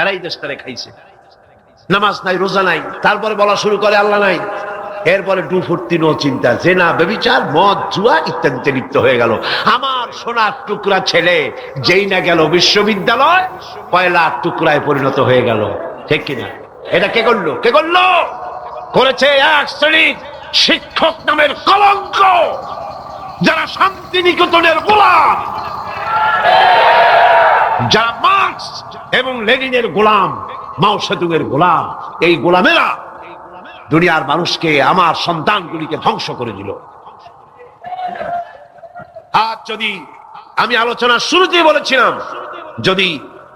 এরাই দেশটারে খাইছে। নামাজ নাই, রোজা নাই, তারপরে বলা শুরু করে আল্লাহ নাই। এরপরে ফুর্তি নো চিন্তা, জেনা মদ, জুয়া ইত্যাদিতে লিপ্ত হয়ে গেল। আমার সোনার টুকরা ছেলে, যেই না গেল বিশ্ববিদ্যালয় কয়লার টুকরায় পরিণত হয়ে গেল। ঠিক কিনা? এটা কে করল? কে করল? করেছে এক শ্রেণির শিক্ষক নামের কলঙ্ক, যারা শান্তিনিকেতনের গোলাম। যারা মার্কস এবং লেনিনের গোলাম, মাও গোলাম, এই গোলামেরা দুনিয়ার মানুষকে আমার সন্তানগুলিকে ধ্বংস করে দিল। আর যদি আমি আলোচনা শুরুতেই বলেছিলাম, যদি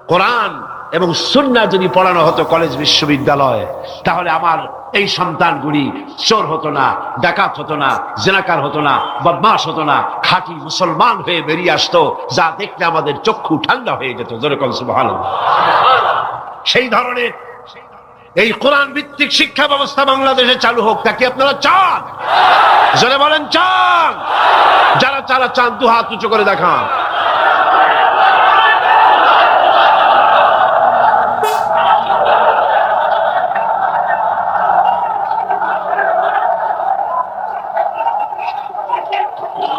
কোরআন এবং সুন্না যদি পড়ানো হতো কলেজ বিশ্ববিদ্যালয়ে, তাহলে আমার এই সন্তানগুলি চোর হতো না, ডাকাত হতো না, জেনাকার হতো না বদমাস হতো না, খাঁটি মুসলমান হয়ে বেরিয়ে আসতো, যা দেখলে আমাদের চক্ষু ঠান্ডা হয়ে যেত যেরকম ভালো সেই ধরনের এই কোরআন ভিত্তিক শিক্ষা ব্যবস্থা বাংলাদেশে চালু হোক তাকে আপনারা চান? জোরে বলেন, চান। যারা যারা চান দু হাত উঁচু করে দেখান।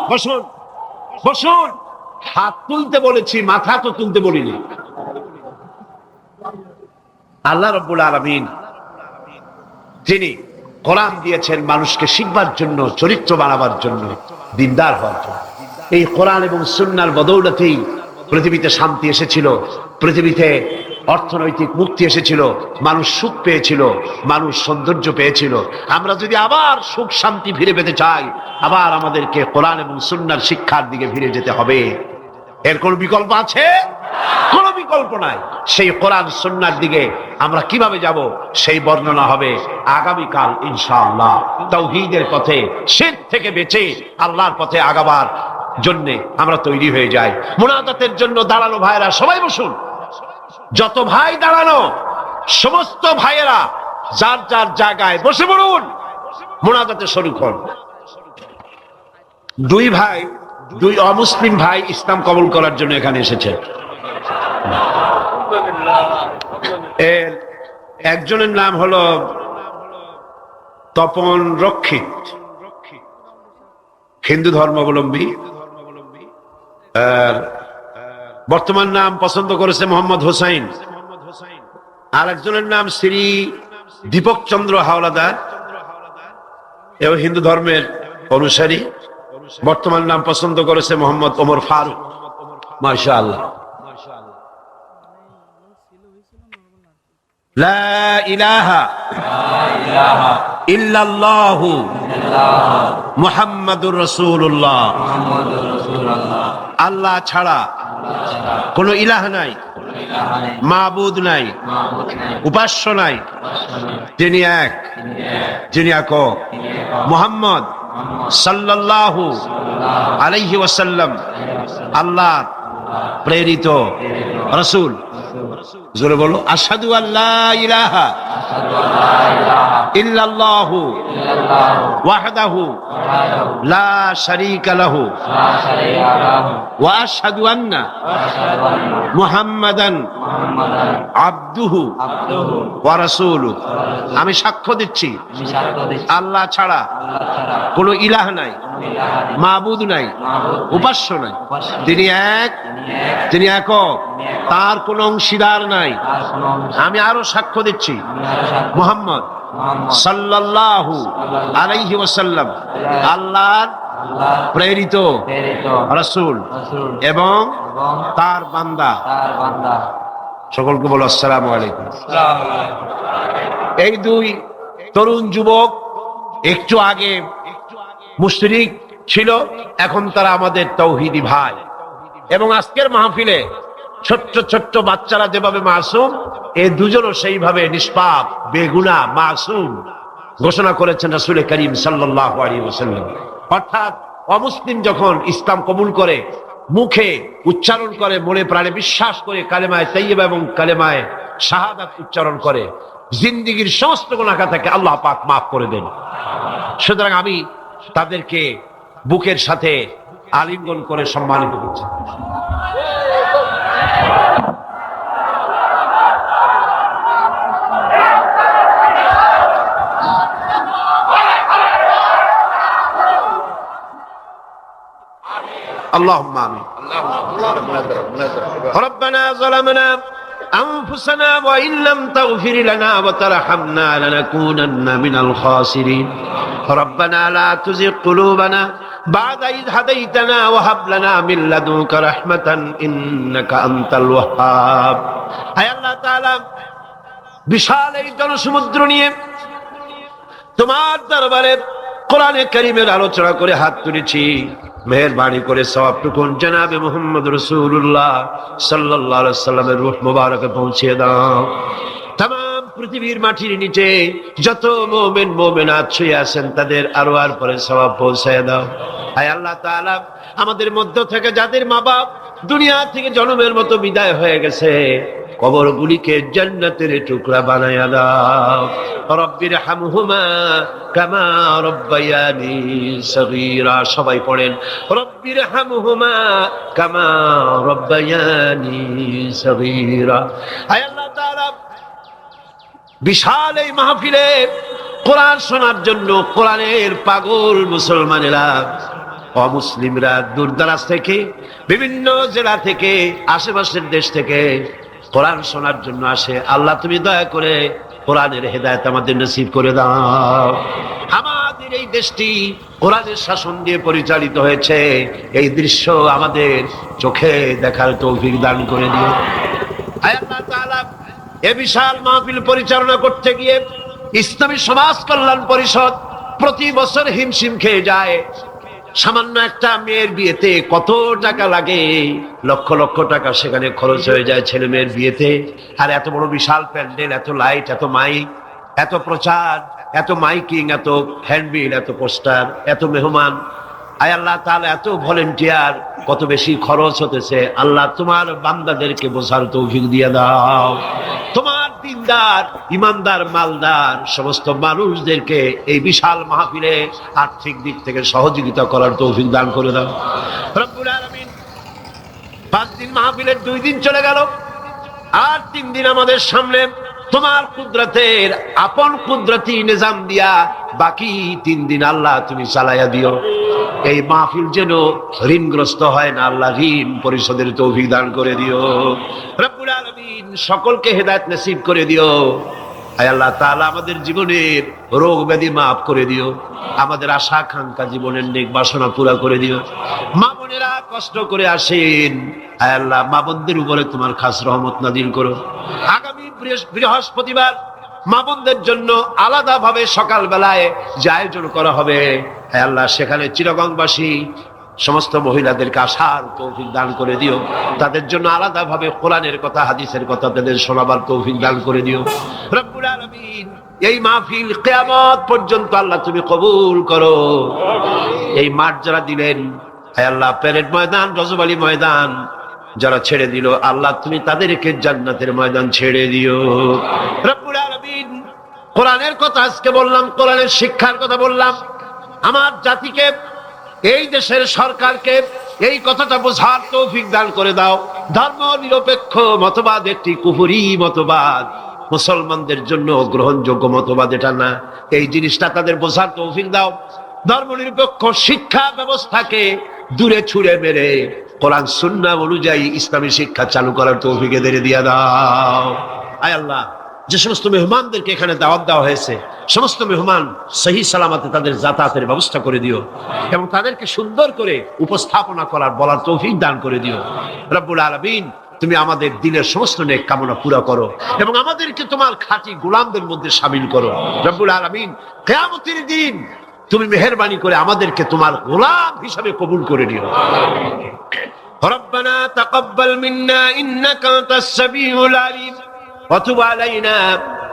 বসুন বসুন। হাত তুলতে বলেছি, মাথা তো তুলতে বলিনি। আল্লাহ রব্বুল আলমিন তিনি কোরআন দিয়েছেন মানুষকে শিখবার জন্য, চরিত্র বানাবার জন্য, দিনদার হওয়ার জন্য। এই কোরআন এবং সুন্নার বদৌলতেই পৃথিবীতে শান্তি এসেছিল। পৃথিবীতে অর্থনৈতিক মুক্তি এসেছিল, মানুষ সুখ পেয়েছিল, মানুষ সৌন্দর্য পেয়েছিল। আমরা যদি আবার সুখ, শান্তি ফিরে পেতে চাই, আবার আমাদেরকে কোরআন এবং সুন্নার শিক্ষার দিকে ফিরে যেতে হবে। এর কোন বিকল্প আছে? কোন বিকল্প নাই। সেই কোরআন, সুন্নার দিকে আমরা কীভাবে যাব, সেই বর্ণনা হবে আগামীকাল, ইনশাআল্লাহ। তৌহিদের পথে শীত থেকে বেঁচে আল্লাহর পথে আগাবার জন্যে আমরা তৈরি হয়ে যাই। মোনাজাতের জন্য দাঁড়ানো ভাইরা, সবাই বসুন। যত ভাই দাঁড়ানো, সমস্ত ভাইয়েরা যার যার জায়গায় বসে পড়ুন, মোনাজাতে শরীর হন দুই ভাই, দুই অমুসলিম ভাই ইসলাম কবল করার জন্য এখানে এসেছে। একজনের নাম হলো তপন রক্ষিত। হিন্দু ধর্মাবলম্বী। আর বর্তমান নাম পছন্দ করেছে মোহাম্মদ হোসাইন। আর একজনের নাম শ্রী দীপক চন্দ্র হাওলাদার। এবং হিন্দু ধর্মের অনুসারী। বর্তমান নাম পছন্দ করেছে মোহাম্মদ ওমর ফারুক। মাশা আল্লাহ আল্লাহ ছাড়া কোন ইলাহ নাই মাহবুদ নাই, উপাস্য নাই। তিনি এক, যিনি এক মোহাম্মদ সাল্লাল্লাহু আলাইহি ওয়াসাল্লাম আল্লাহ প্রেরিত রসুল। জোরে বলো আসাদু আল্লাহ ইলাহা ওয়াহদাহু লা শারীকা লাহু ওয়া আন্না মুহাম্মাদান আবদুহু ওয়া রাসূলুহু। আমি সাক্ষ্য দিচ্ছি, আল্লাহ ছাড়া কোনো ইলাহ নাই, মাবুদ নাই, উপাস্য নাই। তিনি এক, তিনি একক। তার কোন অংশীদার নাই। আমি আরও সাক্ষ্য দিচ্ছি। মোহাম্মদ সাল্লাল্লাহু আলাইহি ওয়াসাল্লাম আল্লাহর প্রেরিত রাসূল এবং তার বান্দা। সকলকে বলো, আসসালামু আলাইকুম। এই দুই তরুণ যুবক একটু আগে মুশরিক ছিল, এখন তারা আমাদের তৌহিদি ভাই। এবং আজকের মাহফিলে ছোট্ট ছোট্ট বাচ্চারা যেভাবে মাসুম এই দুজনও সেইভাবে নিষ্পাপ, বেগুনা, মাসুম ঘোষণা করেছেন রাসুল করিম সাল্লাহ অর্থাৎ অমুসলিম যখন ইসলাম কবুল করে, মুখে উচ্চারণ করে, মনে প্রাণে বিশ্বাস করে কালেমায় তৈয়বা এবং কালেমায় শাহাদাত উচ্চারণ করে, জিন্দিগির সমস্ত গুণাখা থেকে আল্লাহ পাক মাফ করে দেন। সুতরাং আমি তাদেরকে বুকের সাথে আলিঙ্গন করে সম্মানিত করছি। اللهم آمين ربنا ظلمنا أنفسنا وإن لم تغفر لنا وترحمنا لنكونن من الخاسرين ربنا لا تزغ قلوبنا بعد إذ هديتنا وهب لنا من لدنك رحمة إنك أنت الوهاب هيا الله تعالى বিশাল এই জনসমুদ্র নিয়ে তোমার দরবারে কোরআনে করিমের আলোচনা করে হাত তুলেছি মেহরবানি করে সবটুকুন জানাবে মোহাম্মদ রসুল্লাহ সাল্লাহ সাল্লামের রুহ মুবারকে পৌঁছে দাও। তাম পৃথিবীর মাটির নিচে যত মোমেন মোমেন ছুঁয়ে আছেন, তাদের আরও আর পরে সবাব পৌঁছায় দাও। হায় আল্লাহ তাআলা, আমাদের মধ্য থেকে যাদের মা বাপ দুনিয়া থেকে জন্মের মতো বিদায় হয়ে গেছে কবর গুলিকে জান্নাতের টুকরা বানায়া দাও। রব্বির হামহুমা কামা রব্বায়ানি সগীরা। সবাই পড়েন, রব্বির হামহুমা কামা রব্বায়ানি সগীরা। হায় আল্লাহ তাআলা, বিশাল এই মাহফিলে কোরআন শোনার জন্য কোরআনের পাগল মুসলমানেরা, অমুসলিমরা দূর দূরদারাজ থেকে, বিভিন্ন জেলা থেকে, আশেপাশের দেশ থেকে কোরআন শোনার জন্য আসে। আল্লাহ, তুমি দয়া করে কোরআনের হেদায়ত আমাদের নসিব করে দাও। আমাদের এই দেশটি কোরআনের শাসন দিয়ে পরিচালিত হয়েছে। এই দৃশ্য আমাদের চোখে দেখার তৌফিক দান করে দিও। এ বিশাল মাহফিল পরিচালনা করতে গিয়ে ইসলামী সমাজ কল্যাণ পরিষদ প্রতি বছর হিমশিম খেয়ে যায়। সামান্য একটা মেয়ের বিয়েতে কত টাকা লাগে? লক্ষ লক্ষ টাকা সেখানে খরচ হয়ে যায় ছেলে মেয়ের বিয়েতে। আর এত বড় বিশাল প্যান্ডেল, এত লাইট, এত মাইক, এত প্রচার, এত মাইকিং, এত হ্যান্ডবিল, এত পোস্টার, এত মেহমান। আয় আল্লাহ তাহলে এত ভলেন্টিয়ার, কত বেশি খরচ হতেছে। আল্লাহ তোমার বান্দাদেরকে বোঝার তৌফিক দিয়ে দাও। দিনদার ইমানদার, মালদার, সমস্ত মানুষদেরকে এই বিশাল মাহফিলে আর্থিক দিক থেকে সহযোগিতা করার তৌফিক দান করে দাও। পাঁচ দিন মাহফিলের দুই দিন চলে গেল। আর তিন দিন আমাদের সামনে তোমার কুদরতের আপন কুদরতি নিজাম দিয়া বাকি তিন দিন আল্লাহ তুমি চালাইয়া দিও। এই মাহফিল যেন ঋণগ্রস্ত হয় না, আল্লাহ ঋণ পরিশোধের তৌফিক দান করে দিও। রব্বুল আলমিন সকলকে হেদায়ত নসিব করে দিও। আয় আল্লাহ তাআলা, আমাদের জীবনের রোগ ব্যাধি মাফ করে দিও। আমাদের আশা আকাঙ্ক্ষা জীবনের নেক বাসনা পুরা করে দিও। মা বোনেরা কষ্ট করে আসেন। আয় আল্লাহ, মা বোনদের উপরে তোমার খাস রহমত নাদিল করো। আগামী বৃহস্প- বৃহস্পতিবার মা বোনদের জন্য আলাদাভাবে সকালবেলায় যে আয়োজন করা হবে আল্লাহ, সেখানে চিরগংবাসী সমস্ত মহিলাদেরকে আসার তৌফিক দান করে দিও। তাদের জন্য আলাদা ভাবে কোরআনের কথা, হাদিসের কথা তাদের শোনাবার তৌফিক দান করে দিও। এই মাহফিল কিয়ামত পর্যন্ত আল্লাহ তুমি কবুল করো। এই মাঠ যারা দিলেন হ্যাঁ আল্লাহ, প্যারেড ময়দান, রজবালি ময়দান যারা ছেড়ে দিল, আল্লাহ তুমি তাদেরকে জান্নাতের ময়দান ছেড়ে দিও। রব্বুল কোরআনের কথা আজকে বললাম, কোরআনের শিক্ষার কথা বললাম। আমার জাতিকে এই দেশের সরকারকে এই কথাটা বোঝার তৌফিক দান করে দাও। ধর্ম নিরপেক্ষ মতবাদ একটি কুহুরি মতবাদ। মুসলমানদের জন্য গ্রহণযোগ্য মতবাদ এটা না। এই জিনিসটা তাদের বোঝার তৌফিক দাও। ধর্ম নিরপেক্ষ শিক্ষা ব্যবস্থাকে দূরে ছুঁড়ে মেরে কোরআন সুন্না অনুযায়ী ইসলামী শিক্ষা চালু করার তৌফিক দিয়ে দাও। আয় আল্লাহ। যে সমস্ত মেহমানদেরকে এখানে দাওয়াত দেওয়া হয়েছে সমস্ত মেহমান সহি সালামাতে তাদের যাতায়াতের ব্যবস্থা করে দিও এবং তাদেরকে সুন্দর করে উপস্থাপনা করার বলার তৌফিক দান করে দিও রব্বুল আলমিন তুমি আমাদের দিনের সমস্ত নেক কামনা পুরো করো এবং আমাদেরকে তোমার খাঁটি গোলামদের মধ্যে সামিল করো রব্বুল আলমিন কেয়ামতের দিন তুমি মেহরবানি করে আমাদেরকে তোমার গোলাম হিসাবে কবুল করে নিও ربنا تقبل منا إنك أنت السميع العليم وتب علينا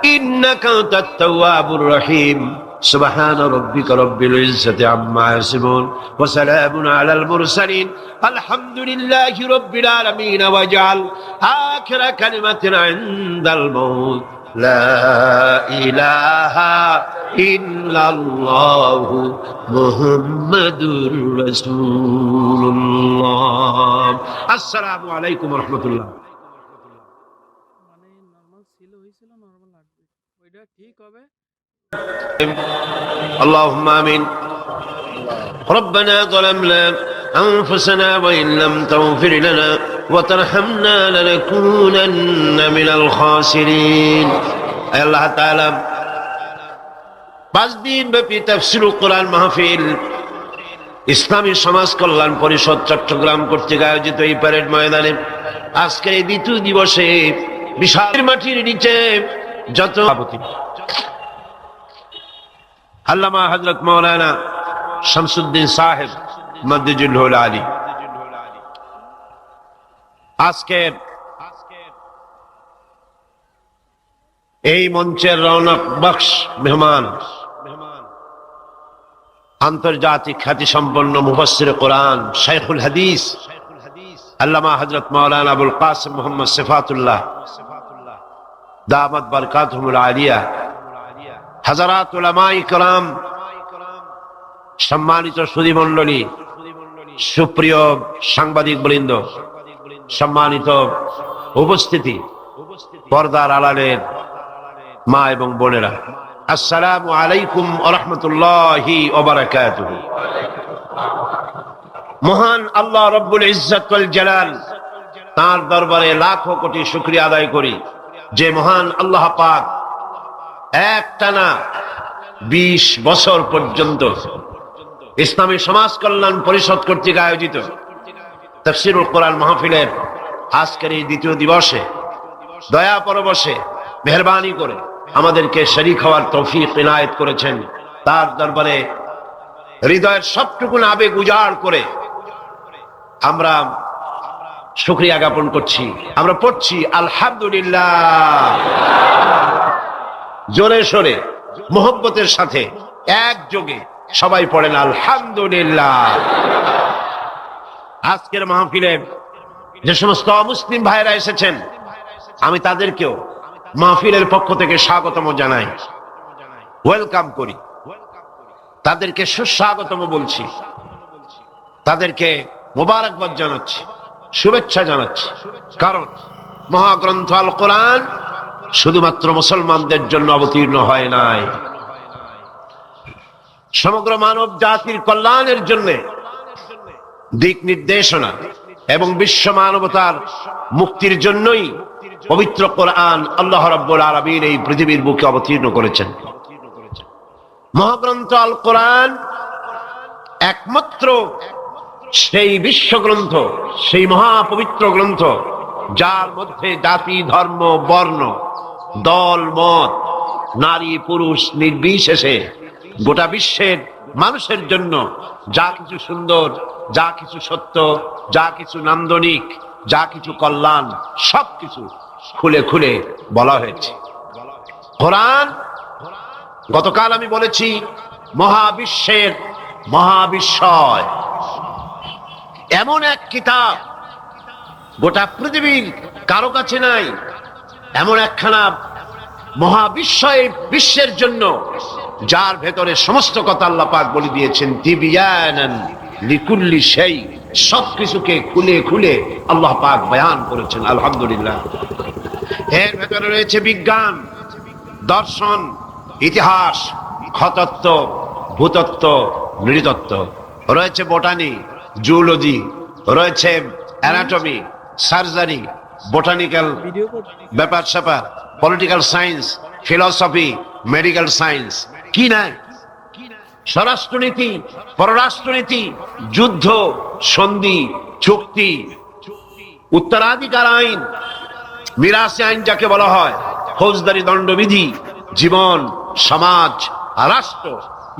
إنك أنت التواب الرحيم سبحان ربك رب العزة عما يصفون وسلام على المرسلين الحمد لله رب العالمين واجعل آخر كلمة عند الموت لا إله إلا الله محمد رسول الله السلام عليكم ورحمة الله اللهم امين ربنا ظلمنا أنفسنا وإن لم تغفر لنا وترحمنا لنكونن من الخاسرين أي الله تعالى পাঁচ দিন ব্যাপী তফসিল কোরআন মাহফিল ইসলামী সমাজ কল্যাণ পরিষদ চট্টগ্রাম কর্তৃক আয়োজিত এই প্যারেড ময়দানে আজকের এই দ্বিতীয় দিবসে বিশাল মাটির নিচে যত আল্লামা হজরত মৌলানা শামসুদ্দিন সাহেব মদ্দুজুল আলী। আজকের এই মঞ্চের রৌনক বক্স মেহমান, আন্তর্জাতিক খ্যাতি সম্পন্ন মুফসির কোরআন শাইখুল হাদিস, আল্লামা হজরত মৌলানা আবুল কাসিম মোহাম্মদ সিফাতুল্লাহ, দামাত বরকাতহুমুল আলিয়া হাজারাত ওলামাইকরাম সম্মানিত সুদীমণ্ডলী সুপ্রিয় সাংবাদিক বৃন্দ, সম্মানিত উপস্থিতি, পর্দার আলালের মা এবং বোনেরা। আসসালাম আলাইকুম আরহামতুল্লাহি মহান আল্লাহ রব্বুল ইজ্জতুল জালাল তার দরবারে লাখো কোটি শুক্রিয়া আদায় করি। যে মহান আল্লাহ পাক একটানা বিশ বছর পর্যন্ত ইসলামী সমাজ কল্যাণ পরিষদ কর্তৃক আয়োজিত তফসিরুল কোরআন মাহফিলের আজকের এই দ্বিতীয় দিবসে, দয়া পরবশে মেহরবানি করে আমাদেরকে শরিক হওয়ার তৌফিক ইনায়েত করেছেন। তার দরবারে হৃদয়ের সবটুকুন আবেগ উজাড় করে আমরা শুক্রিয়া জ্ঞাপন করছি। আমরা পড়ছি, আলহামদুলিল্লাহ। জোরে সরে, মোহব্বতের সাথে একযোগে সবাই পড়েন আলহামদুলিল্লাহ। আজকের মাহফিলে যে সমস্ত অমুসলিম ভাইরা এসেছেন, আমি তাদেরকেও মাহফিলের পক্ষ থেকে স্বাগতম জানাই। ওয়েলকাম করি। তাদেরকে সুস্বাগতম বলছি। তাদেরকে মোবারকবাদ জানাচ্ছি, শুভেচ্ছা জানাচ্ছি। কারণ মহাগ্রন্থ আল কোরআন শুধুমাত্র মুসলমানদের জন্য অবতীর্ণ হয় নাই। সমগ্র মানব জাতির কল্যাণের জন্য দিক নির্দেশনা এবং বিশ্ব মানবতার মুক্তির জন্যই পবিত্র কোরআন আল্লাহ রব্বুল আরবির এই পৃথিবীর বুকে অবতীর্ণ করেছেন। মহাগ্রন্থ আল কোরআন একমাত্র সেই বিশ্বগ্রন্থ, সেই মহাপবিত্র গ্রন্থ যার মধ্যে জাতি, ধর্ম, বর্ণ, দল, মত, নারী, পুরুষ, নির্বিশেষে গোটা বিশ্বের মানুষের জন্য যা কিছু সুন্দর, যা কিছু সত্য, যা কিছু নান্দনিক, যা কিছু কল্যাণ, সবকিছু খুলে খুলে বলা হয়েছে। কোরআন, গতকাল আমি বলেছি, মহাবিশ্বের মহাবিশ্বয়। এমন এক কিতাব গোটা পৃথিবীর কারও কাছে নাই, এমন একখানা মহাবিশ্বয় বিশ্বের জন্য, যার ভেতরে সমস্ত কথা আল্লাহ পাক বলে দিয়েছেন, তিবিয়ানান লিকুল্লি সেই সব কিছুকে খুলে খুলে আল্লাহ পাক বয়ান করেছেন, আলহামদুলিল্লাহ। এর ভেতরে রয়েছে বিজ্ঞান, দর্শন, ইতিহাস খতত্ব ভূতত্ব নৃতত্ব রয়েছে বোটানি জুলজি রয়েছে অ্যানাটমি সার্জারি বোটানিক্যাল ব্যাপার স্যাপার political science philosophy medical science. কি নাই? স্বরাষ্ট্রনীতি পররাষ্ট্রনীতি যুদ্ধ সন্ধি চুক্তি। উত্তরাধিকার আইন মিরাসি আইন যাকে বলা হয় ফৌজদারি দণ্ডবিধি জীবন সমাজ রাষ্ট্র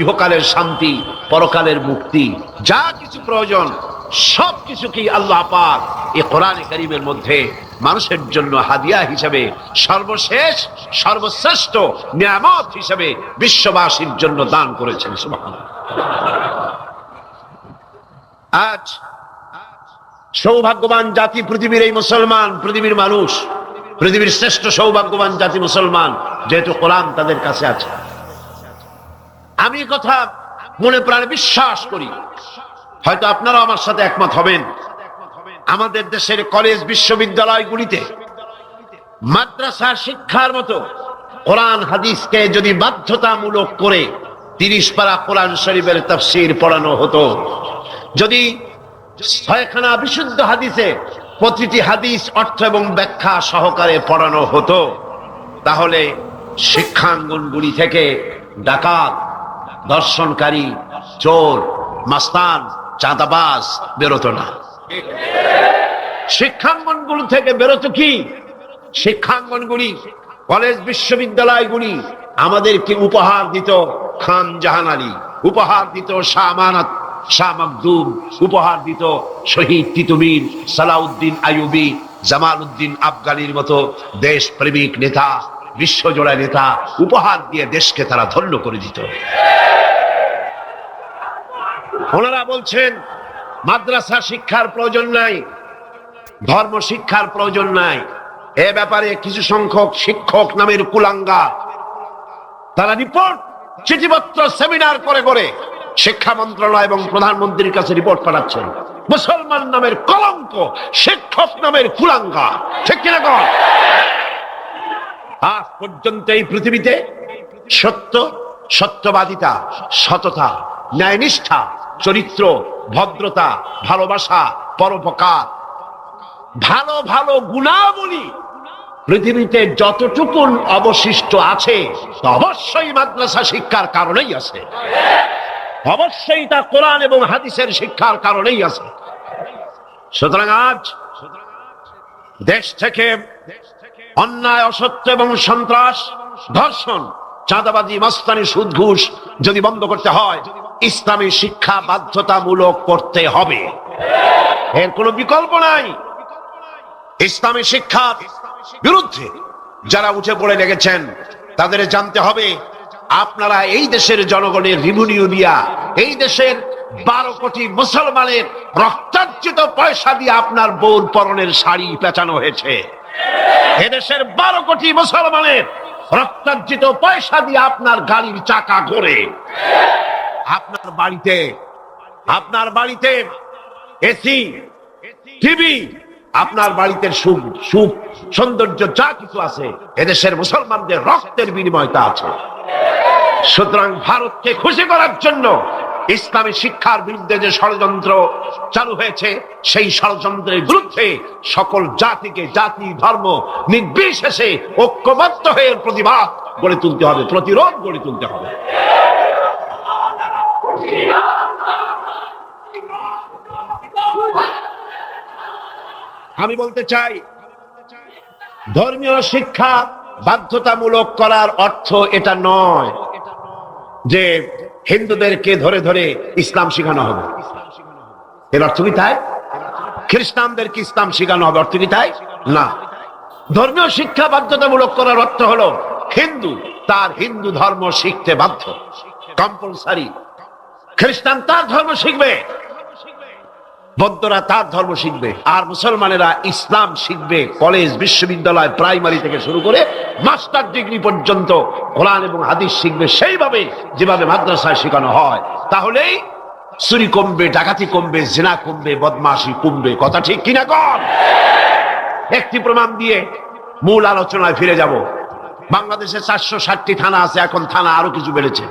ইহকালের শান্তি পরকালের মুক্তি। যা কিছু প্রয়োজন সব কিছুকেই আল্লাহ পাক এই কোরআনে কারিমের মধ্যে মানুষের জন্য হাদিয়া হিসাবে সর্বশেষ, সর্বশ্রেষ্ঠ নিয়ামত হিসাবে বিশ্ববাসীর জন্য দান করেছেন আজ সৌভাগ্যবান জাতি, পৃথিবীর এই মুসলমান, পৃথিবীর মানুষ, পৃথিবীর শ্রেষ্ঠ সৌভাগ্যবান জাতি মুসলমান, যেহেতু কোরআন তাদের কাছে আছে। আমি কথা মনে প্রাণে বিশ্বাস করি। হয়তো আপনারা আমার সাথে একমত হবেন। আমাদের দেশের কলেজ বিশ্ববিদ্যালয়গুলিতে মাদ্রাসা শিক্ষার মতো কোরআন হাদিসকে যদি বাধ্যতামূলক করে তিরিশ পারা কোরআন শরীফের তফসির পড়ানো হতো, যদি ছয়খানা বিশুদ্ধ হাদিসে প্রতিটি হাদিস অর্থ এবং ব্যাখ্যা সহকারে পড়ানো হতো, তাহলে শিক্ষাঙ্গনগুলি থেকে ডাকাত, দর্শনকারী, চোর, মাস্তান চাঁদাবাজ বেরোতো না। শিক্ষাঙ্গনগুলো থেকে বেরোতো কি? শিক্ষাঙ্গনগুলি, কলেজ বিশ্ববিদ্যালয়গুলি আমাদেরকে উপহার দিত খান জাহান আলী, উপহার দিত শাহ মখদুম উপহার দিত শহীদ তিতুমির সালাউদ্দিন আইয়ুবী জামাল উদ্দিন আফগানির মতো দেশ প্রেমিক নেতা, বিশ্বজোড়া নেতা, উপহার দিয়ে দেশকে তারা ধন্য করে দিত। ওনারা বলছেন, মাদ্রাসা শিক্ষার প্রয়োজন নাই, ধর্ম শিক্ষার প্রয়োজন নাই। এ ব্যাপারে কিছু সংখ্যক শিক্ষক নামের কুলাঙ্গা, তারা রিপোর্ট, চিঠিপত্র, সেমিনার করে করে শিক্ষা মন্ত্রণালয় এবং প্রধানমন্ত্রীর কাছে রিপোর্ট পাঠাচ্ছেন। মুসলমান নামের কলঙ্ক, শিক্ষক নামের কুলাঙ্গা, ঠিক কিনা কর আজ পর্যন্ত এই পৃথিবীতে সত্য, সত্যবাদিতা, সততা, ন্যায়নিষ্ঠা চরিত্র, ভদ্রতা, ভালোবাসা, পরোপকার। ভালো ভালো গুণাবলী। পৃথিবীতে যতটুকুন অবশিষ্ট আছে অবশ্যই মাদ্রাসা শিক্ষার কারণেই আছে। অবশ্যই তা কোরআন এবং হাদিসের শিক্ষার কারণেই আছে। সুতরাং আজ দেশ থেকে অন্যায়, অসত্য এবং সন্ত্রাস, ধর্ষণ, চাঁদাবাজি, মাস্তানি সুদ ঘুষ যদি বন্ধ করতে হয় ইসলামী শিক্ষা বাধ্যতামূলক করতে হবে। এর কোনো বিকল্প নাই। ইসলামী শিক্ষার বিরুদ্ধে যারা উঠে পড়ে লেগেছেন, তাদের জানতে হবে, আপনারা এই দেশের জনগণের রিভিনিউ দিয়া, এই দেশের বারো কোটি মুসলমানের রক্তার্জিত পয়সা দিয়ে আপনার বউর পরনের শাড়ি পেঁচানো হয়েছে। এদেশের বারো কোটি মুসলমানের রক্তার্জিত পয়সা দিয়ে আপনার গাড়ির চাকা করে আপনার বাড়িতে আপনার বাড়িতে এসি, টিভি, আপনার বাড়িতে সুখ সুখ, সৌন্দর্য যা কিছু আছে, এদেশের মুসলমানদের রক্তের বিনিময়তা আছে। সুতরাং ভারতকে খুশি করার জন্য ইসলামী শিক্ষার বিরুদ্ধে যে ষড়যন্ত্র চালু হয়েছে, সেই ষড়যন্ত্রের বিরুদ্ধে সকল জাতিকে, জাতি, ধর্ম নির্বিশেষে ঐক্যবদ্ধ হয়ে প্রতিবাদ গড়ে তুলতে হবে, প্রতিরোধ গড়ে তুলতে হবে। আমি বলতে চাই, ধর্মীয় শিক্ষা বাধ্যতামূলক করার অর্থ এটা নয় যে হিন্দুদেরকে ধরে ধরে ইসলাম শেখানো হবে। এর অর্থ কি তাই? খ্রিস্টানদেরকে ইসলাম শেখানো হবে। অর্থ কি তাই? না। ধর্মীয় শিক্ষা বাধ্যতামূলক করার অর্থ হলো হিন্দু তার হিন্দু ধর্ম শিখতে বাধ্য। কম্পালসারি খ্রিস্টান তার ধর্ম শিখবে। বৌদ্ধরা তার ধর্ম শিখবে। আর মুসলমানেরা ইসলাম শিখবে। কলেজ, বিশ্ববিদ্যালয়, প্রাইমারি থেকে শুরু করে মাস্টার ডিগ্রি পর্যন্ত কোরআন এবং হাদিস শিখবে। সেইভাবে যেভাবে মাদ্রাসায় শেখানো হয়, তাহলেই চুরি কমবে, ডাকাতি কমবে, জেনা কমবে, বদমাশি কমবে। কথা ঠিক কিনা কম একটি প্রমাণ দিয়ে মূল আলোচনায় ফিরে যাব। বাংলাদেশে চারশো ষাটটি থানা আছে, এখন থানা আরও কিছু বেড়েছে।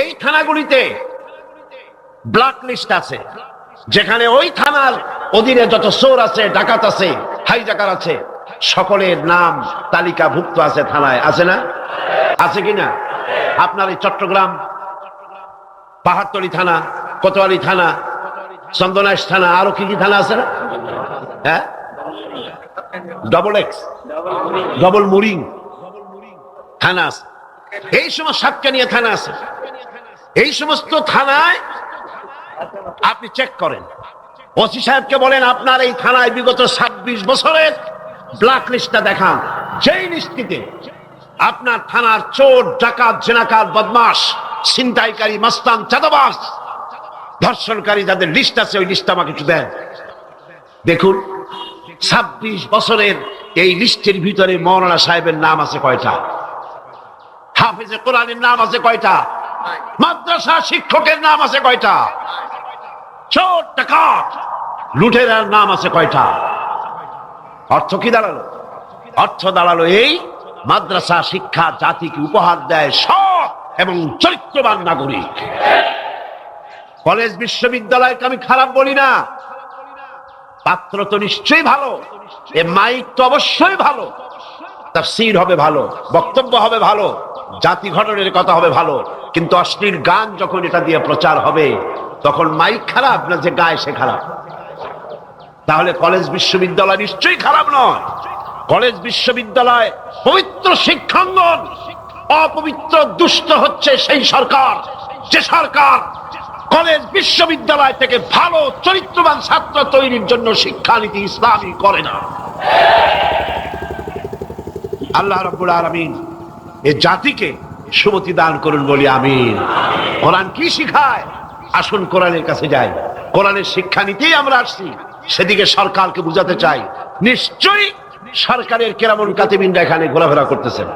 এই থানাগুলিতে ব্ল্যাক লিস্ট আছে, যেখানে ওই থানার অধীনে যত চোর আছে, ডাকাত আছে, হাইজাকার আছে, সকলের নাম তালিকাভুক্ত আছে থানায়। আছে না? আছে কিনা আপনার এই চট্টগ্রাম পাহাড়তলি থানা, কোতোয়ালি থানা চন্দনাইশ থানা, আরও কি কি থানা আছে না? হ্যাঁ? ডবল এক্স ডবল মুরিং থানা আছে। এই সময় সাতকানিয়া থানা আছে। এই সমস্ত থানায় আপনি চেক করেন। ওসি সাহেবকে বলেন, আপনার এই থানায় বিগত ছাব্বিশ বছরের ব্ল্যাক লিস্টটা দেখান। সেই লিস্টিতে আপনার থানার চোর, ডাকাত, জেনাকার বদমাস ছিনতাইকারী, মাস্তান চাঁদাবাস ধর্ষণকারী যাদের লিস্ট আছে, ওই লিস্ট আমাকে একটু দেন। দেখুন, ছাব্বিশ বছরের এই লিস্টের ভিতরে মৌলানা সাহেবের নাম আছে কয়টা? হাফিজে কোরআনের নাম আছে কয়টা? মাদ্রাসা শিক্ষকের নাম আছে কয়টা? চোর, ডাকাত। লুটেরার নাম আছে কয়টা? অর্থ কি দাঁড়াল? অর্থ দাঁড়াল এই, মাদ্রাসা শিক্ষা জাতিকে উপহার দেয় সৎ এবং চরিত্রবান নাগরিক। কলেজ বিশ্ববিদ্যালয়কে আমি খারাপ বলি না। পাত্র তো নিশ্চয়ই ভালো, এ মাইক তো অবশ্যই ভালো, তাফসীর হবে ভালো, বক্তব্য হবে ভালো জাতি ঘটনের কথা হবে ভালো, কিন্তু অশ্লীল গান যখন এটা দিয়ে প্রচার হবে, তখন মাইক খারাপ না যে গায় সে খারাপ? তাহলে কলেজ বিশ্ববিদ্যালয় নিশ্চয়ই খারাপ নয়। কলেজ বিশ্ববিদ্যালয় পবিত্র শিক্ষাঙ্গন, অপবিত্র, দুষ্ট হচ্ছে সেই সরকার, যে সরকার কলেজ বিশ্ববিদ্যালয় থেকে ভালো, চরিত্রবান ছাত্র তৈরির জন্য শিক্ষানীতি ইসলামী করে না। আল্লাহ রব্বুল আলমিন এ জাতিকে সুমতি দান করুন বলি আমি কোরআন কি শিখায়? আসুন কোরআনের কাছে যাই। কোরআনের শিক্ষা নিতেই আমরা আসছি। সেদিকে সরকারকে বুঝাতে চাই। নিশ্চয়ই সরকারের কেরামন কাতিবিনরা এখানে ঘোরাফেরা করতেছেন।